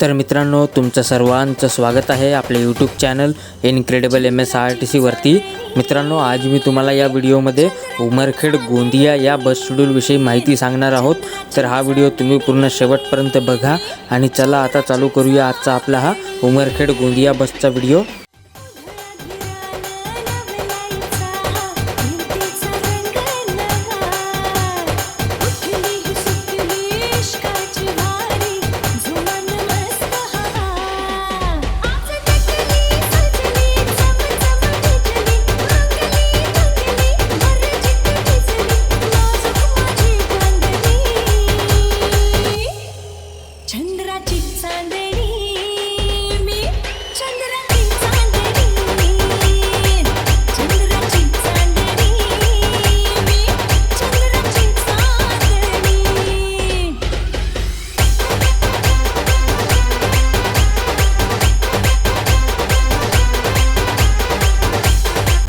तर मित्रांनो तुमचं सर्वांचं स्वागत आहे आपले YouTube channel incredible M S R T सीवरती मित्रांनो आज मी तुम्हाला या व्हिडिओमध्ये उमरखेड गोंदिया या बस शेड्यूलविषयी माहिती सांगणार आहोत. तर हा व्हिडिओ तुम्ही पूर्ण शेवटपर्यंत बघा आणि चला आता चालू करूया आजचा आपला हा उमरखेड गोंदिया बसचा व्हिडिओ.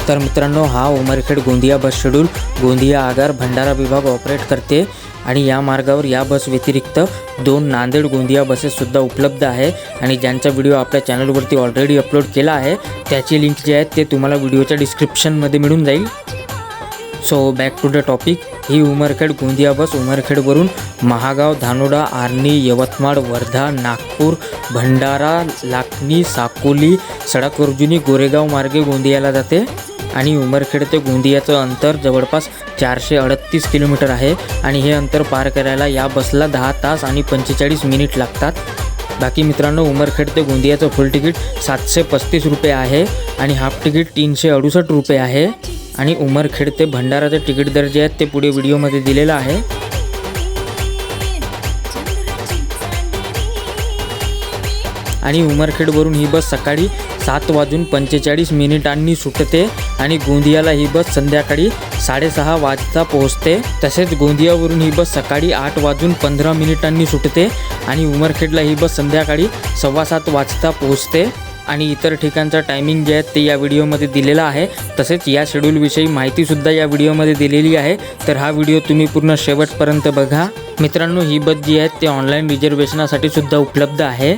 तर मित्रांनो हा उमरखेड गोंदिया बस शेड्यूल. गोंदिया आगार भंडारा विभाग ऑपरेट करते आणि या मार्गावर या बस व्यतिरिक्त दोन नांदेड गोंदिया बसेससुद्धा उपलब्ध आहे आणि ज्यांचा व्हिडिओ आपल्या चॅनलवरती ऑलरेडी अपलोड केला आहे त्याची लिंक जी आहे ते तुम्हाला व्हिडिओच्या डिस्क्रिप्शनमध्ये मिळून जाईल. So back to the topic he Umarkhed Gondia bus उमरखेडवरून महागाव धानोडा आर्णी यवतमाळ वर्धा नागपूर भंडारा लाखनी साकोली सडक अर्जुनी गोरेगाव मार्गे गोंदियाला जाते. आणि उमरखेड ते गोंदियाचं अंतर जवळपास चारशे अडतीस किलोमीटर आहे. आणि हे अंतर पार करायला या बसला दहा तास आणि पंचेचाळीस मिनिट लागतात. बाकी मित्रांनो उमरखेड ते गोंदियाचं फुल तिकीट सातशे पस्तीस रुपये आहे आणि हाफ तिकीट तीनशे अडुसष्ट रुपये आहे. आणि उमरखेड ते भंडाराचे तिकीट दर जे आहेत ते पुढे व्हिडिओमध्ये दिलेलं आहे. आणि उमरखेडवरून ही बस सकाळी सात वाजून पंचेचाळीस मिनिटांनी सुटते आणि गोंदियाला ही बस संध्याकाळी साडेसहा वाजता पोहोचते. तसेच गोंदियावरून ही बस सकाळी आठ वाजून पंधरा मिनिटांनी सुटते आणि उमरखेडला ही बस संध्याकाळी सव्वा सात वाजता पोहोचते. आणि इतर ठिकाणचा टायमिंग जे आहे ते या व्हिडिओमध्ये दिलेला आहे. तसेच या शेड्यूलविषयी माहितीसुद्धा या व्हिडिओमध्ये दिलेली आहे. तर हा व्हिडिओ तुम्ही पूर्ण शेवटपर्यंत बघा. मित्रांनो ही बस जी आहे ते ऑनलाईन रिझर्वेशनासाठी सुद्धा उपलब्ध आहे.